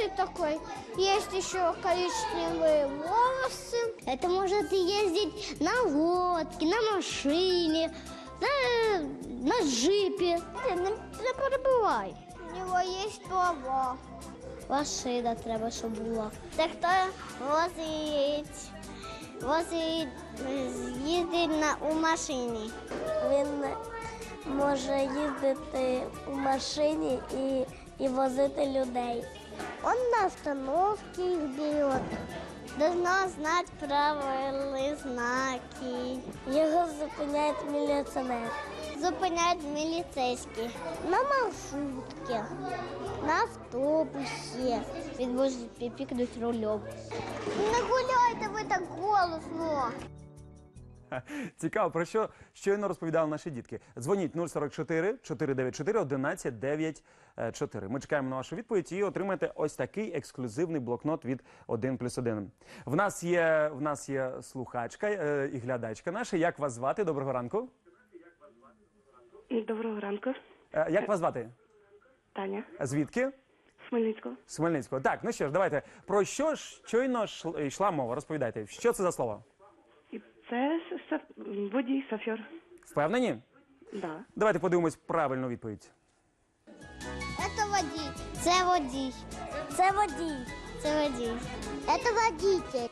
черный такой. Есть еще коричневые волосы. Это может ездить на лодке, на машине, на, на джипе. Ти не, не перебувай. У нього є права. Машина треба, щоб була. Це хто возить, возить, їздить на, у машині. Він може їздити у машині і, І возити людей. Он на остановке их берет. Должна знати правила знаки. Його зупиняє міліціонер. Зупиняють міліцейські. На маршрутці, на автобусі. Він може пікнути рулем. Не гуляйте ви так голосно. Цікаво, про що щойно розповідали наші дітки. Дзвоніть 044 494 1194. Ми чекаємо на вашу відповідь і отримаєте ось такий ексклюзивний блокнот від 1 плюс 1. В нас є, в нас є слухачка е, і глядачка наша. Як вас звати? Доброго ранку. Доброго ранку, Е, Як вас звати? Таня Звідки? Хмельницького. З Хмельницького. Так, ну що ж, давайте. Про що ж щойно шл- йшла мова? Розповідайте, що це за слово? Це са- водій, шофер. Впевнені? Да. Давайте подивимось правильну відповідь. Это водитель. Це водій. Це водій. Це водій. Это водитель.